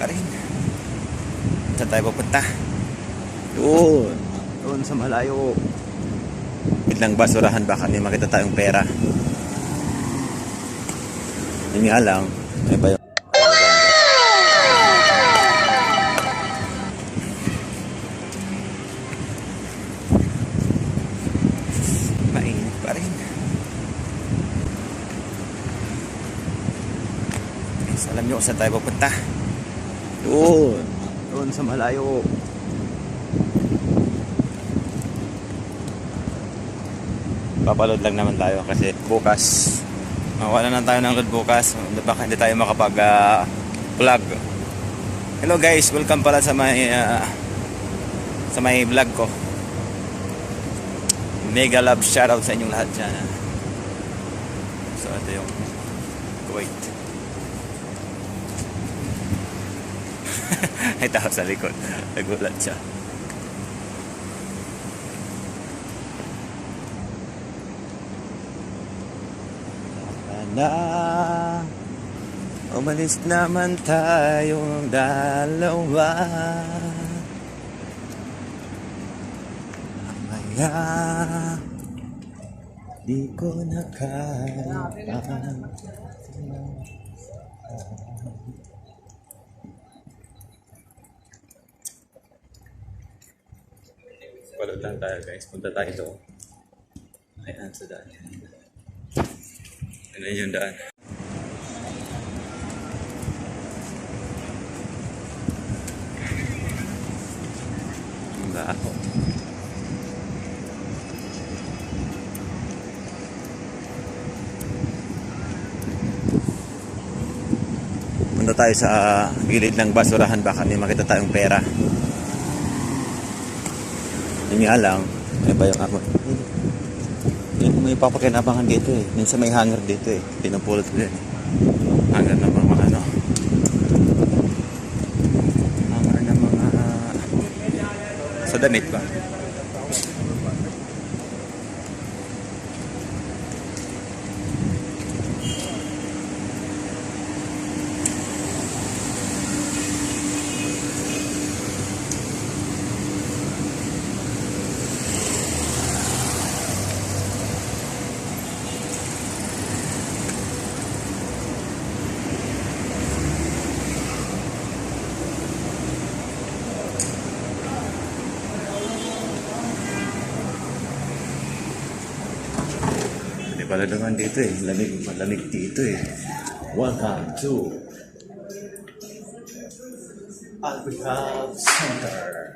pa rin. Saan tayo pupunta? Doon. Doon sa malayo. Biglang basurahan baka may makita tayong pera. Yun nga lang. May ba yung... Mainit pa rin. Alam nyo kung saan tayo pupunta? Doon. Doon sa malayo. Papaload lang naman tayo kasi bukas mawala na tayo ng load bukas. Baka hindi tayo makapag vlog. Hello guys, welcome pala sa may ah, sa may vlog ko. Mega love shoutout sa inyong lahat dyan. ah. So ito yung Ay tao sa likod. Nagulat siya. na Umalis naman tayong dalawa Mamaya Di ko na kaya Palod lang tayo guys. Punta tayo doon. Ayan sa daan. Ano yung daan? Ang baho. Punta tayo sa gilid ng basurahan baka may makita tayong pera. Yun nga lang, ano ba yung ako? Yan, may papakinabangan dito eh. Minsan may hanger dito eh. Pinapulot ko din. Hanger ng mga ano. Hanger ng mga... Sa damit ba? Pala naman dito eh. Lamig, malamig dito eh. Welcome to Albertal Center.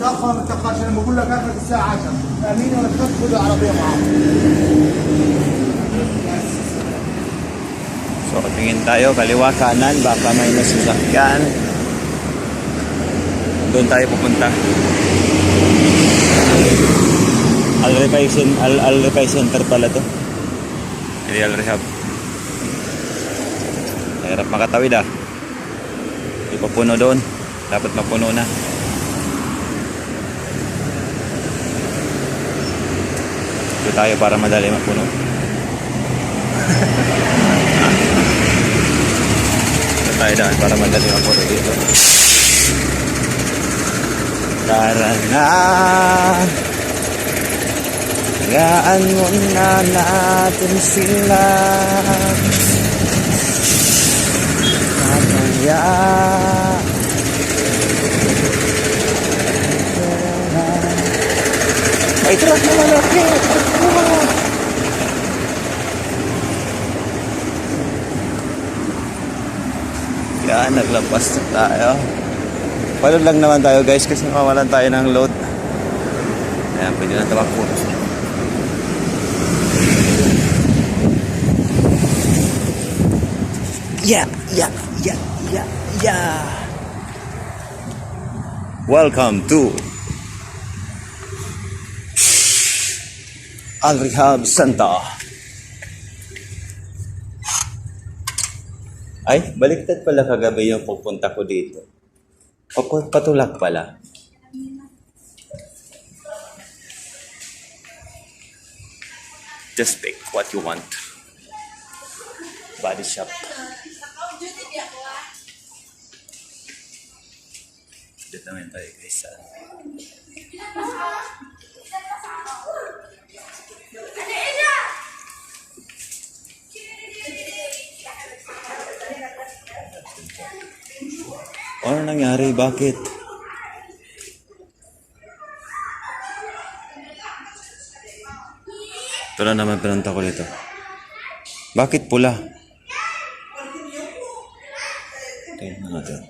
تأخر تأخر عشان بقول لك اخر الساعة 10 امين ولا تدخل العربية معاهم So, tingin tayo, kaliwa kanan, baka may nasasakyan. Doon tayo pupunta. Al Repay Cen- Al, Al Repay Center pala to. Hindi Al Rehab. Hirap makatawid ah. Hindi pa puno doon. Dapat mapuno na. Ito tayo para madali mapuno. Ito tayo daan para madali mapuno dito. Tara na. Gaan mo na natin sila. Mamaya. May truck na malaki. Ayan, naglampas na tayo. Palod lang naman tayo guys kasi makawalan tayo ng load. Ayan, pwede na tumakbo. Yeah, yeah, yeah, yeah, yeah. Welcome to Alrihab Santa. Ay, baliktad pala kagabi yung pagpunta ko dito. Papu- Patulak pala. Just pick what you want. Body shop. Dito naman tayo guys sa Ano nangyari? Bakit? Ito na naman pinanta ko nito. Bakit pula? Tingnan natin.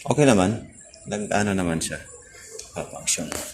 Okay naman. Nag-ano naman siya. Papangsyon.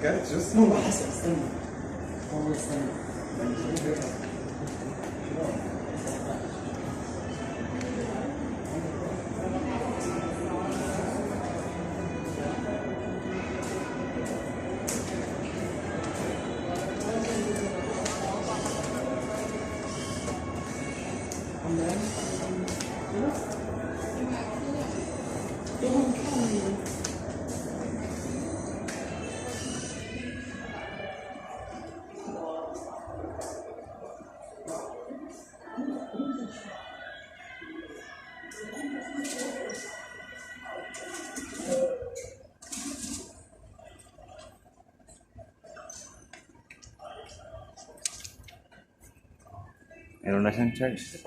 بجد؟ جوست ماما حسن استنى ماما استنى Meron na siyang charge.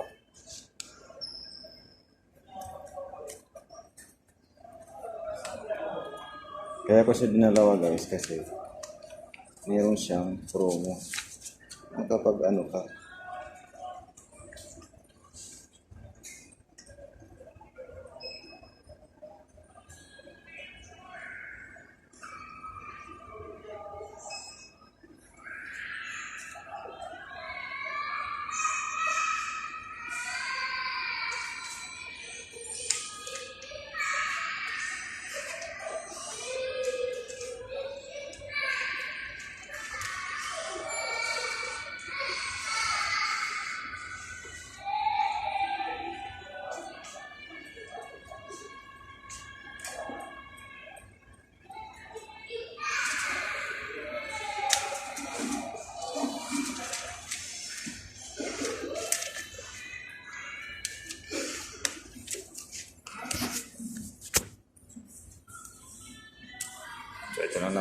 Kaya ko siya dinalawa guys kasi meron siyang promo. Kapag ano ka,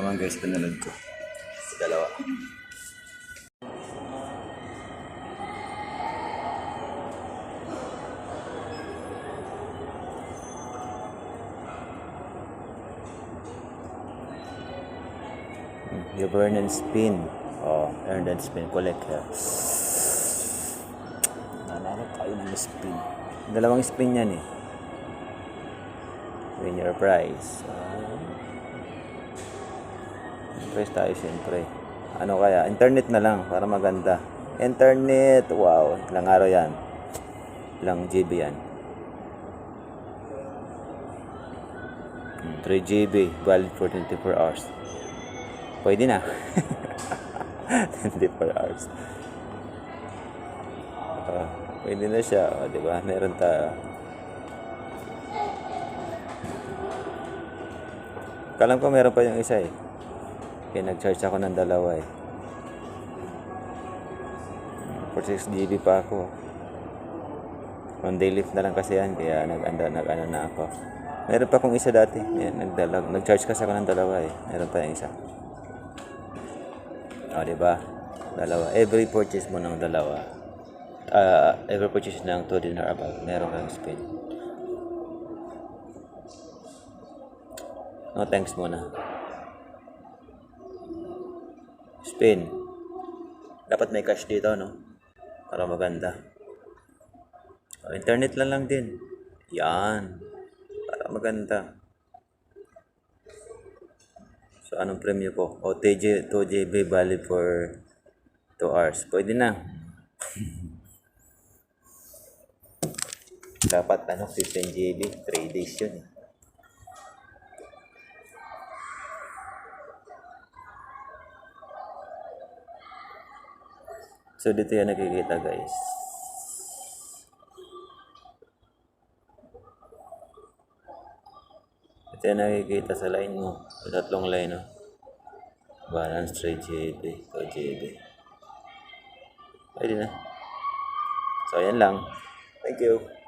naman guys, pinanood ko. Dalawa. You burn and spin. Oh, earn and spin. Collect here. Nanalo tayo ng spin. Dalawang spin yan eh. Win your prize. Ah. Prize tayo siyempre. Ano kaya? Internet na lang para maganda. Internet! Wow! Ilang araw yan? Ilang GB yan? Hmm, 3 GB. Valid for 24 hours. Pwede na. 24 hours. Ah, pwede na siya. O, di ba? Meron tayo. Kalam ko meron pa yung isa eh. Kaya nag-charge ako ng dalawa eh. For 6 GB pa ako. One day lift na lang kasi yan. Kaya nag-ano nag -ano na ako. Meron pa akong isa dati. Yan, nagdala, nag-charge kasi ako ng dalawa eh. Meron pa yung isa. O, di ba? Dalawa. Every purchase mo ng dalawa. ah every purchase ng 2 dinar above, meron kang spin. No thanks muna. Spin. Dapat may cash dito, no? Para maganda. Oh, internet lang lang din. Yan. Para maganda. So, anong premyo ko? O, TJ, 2 GB valid for 2 hours. Pwede na. Dapat, ano, 15 GB. 3 days yun. eh. So, dito yan nakikita, guys. Ito yan nakikita sa line mo. Tatlong line, no? Balance 3 GB, 2 GB. Pwede na. So, ayan lang. Thank you.